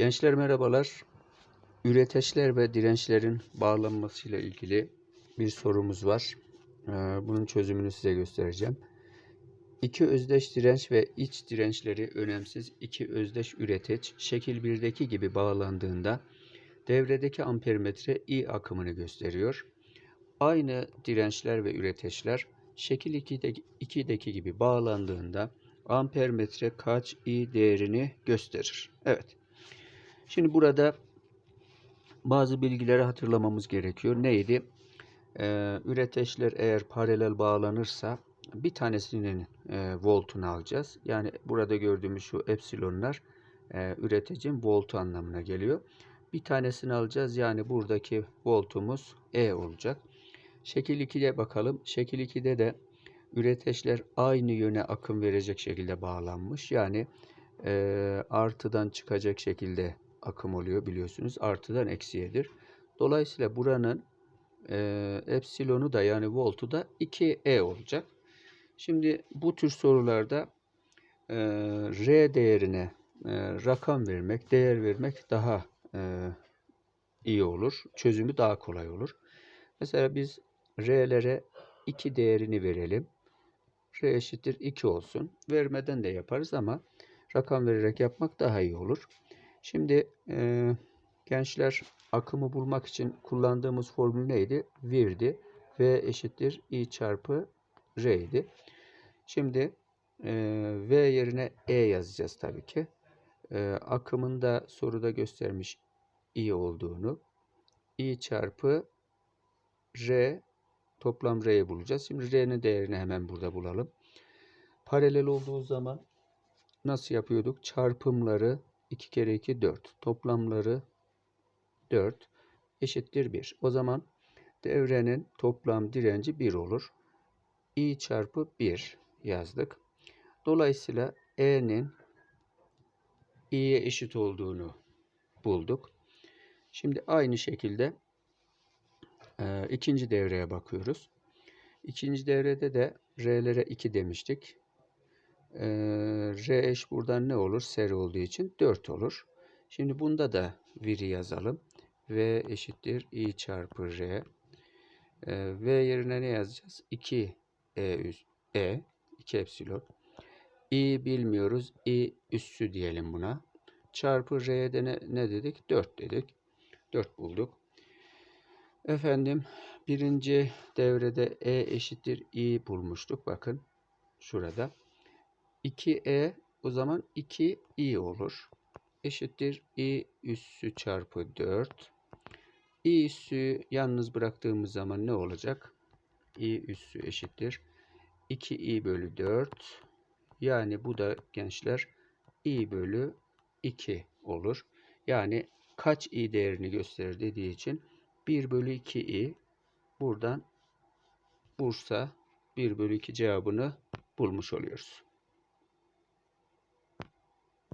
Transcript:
Gençler merhabalar. Üreteçler ve dirençlerin bağlanmasıyla ilgili bir sorumuz var. Ee, Bunun çözümünü size göstereceğim. İki özdeş direnç ve iç dirençleri önemsiz iki özdeş üreteç şekil 1'deki gibi bağlandığında devredeki ampermetre I akımını gösteriyor. Aynı dirençler ve üreteçler şekil 2'deki, 2'deki gibi bağlandığında ampermetre kaç I değerini gösterir. Evet. Şimdi burada bazı bilgileri hatırlamamız gerekiyor. Neydi? Ee, üreteçler eğer paralel bağlanırsa bir tanesinin e, voltunu alacağız. Yani burada gördüğümüz şu epsilonlar e, üreticinin voltu anlamına geliyor. Bir tanesini alacağız. Yani buradaki voltumuz E olacak. Şekil 2'de bakalım. Şekil 2'de de üreteçler aynı yöne akım verecek şekilde bağlanmış. Yani e, artıdan çıkacak şekilde akım oluyor biliyorsunuz. Artıdan eksiyedir. Dolayısıyla buranın e, epsilonu da yani voltu da 2E olacak. Şimdi bu tür sorularda e, R değerine e, rakam vermek, değer vermek daha e, iyi olur. Çözümü daha kolay olur. Mesela biz R'lere 2 değerini verelim. R eşittir 2 olsun. Vermeden de yaparız ama rakam vererek yapmak daha iyi olur. Şimdi e, gençler akımı bulmak için kullandığımız formül neydi? Virdi. V eşittir I çarpı R idi. Şimdi e, V yerine E yazacağız tabii ki. E, akımın da soruda göstermiş I olduğunu. I çarpı R toplam R'yi bulacağız. Şimdi R'nin değerini hemen burada bulalım. Paralel olduğu zaman nasıl yapıyorduk? Çarpımları 2 kere 2 4. Toplamları 4 eşittir 1. O zaman devrenin toplam direnci 1 olur. I çarpı 1 yazdık. Dolayısıyla E'nin i'ye eşit olduğunu bulduk. Şimdi aynı şekilde e, ikinci devreye bakıyoruz. İkinci devrede de R'lere 2 demiştik. R eş buradan ne olur? Seri olduğu için 4 olur. Şimdi bunda da viri yazalım. V eşittir I çarpı R. V yerine ne yazacağız? 2 E, üst, e 2 epsilon. I bilmiyoruz. I üssü diyelim buna. Çarpı R'ye ne, ne dedik? 4 dedik. 4 bulduk. Efendim birinci devrede E eşittir I bulmuştuk. Bakın şurada. 2E o zaman 2I olur. Eşittir I üssü çarpı 4. I üssü yalnız bıraktığımız zaman ne olacak? I üssü eşittir. 2i bölü 4. Yani bu da gençler i bölü 2 olur. Yani kaç i değerini gösterir dediği için 1 bölü 2i buradan Bursa 1 bölü 2 cevabını bulmuş oluyoruz.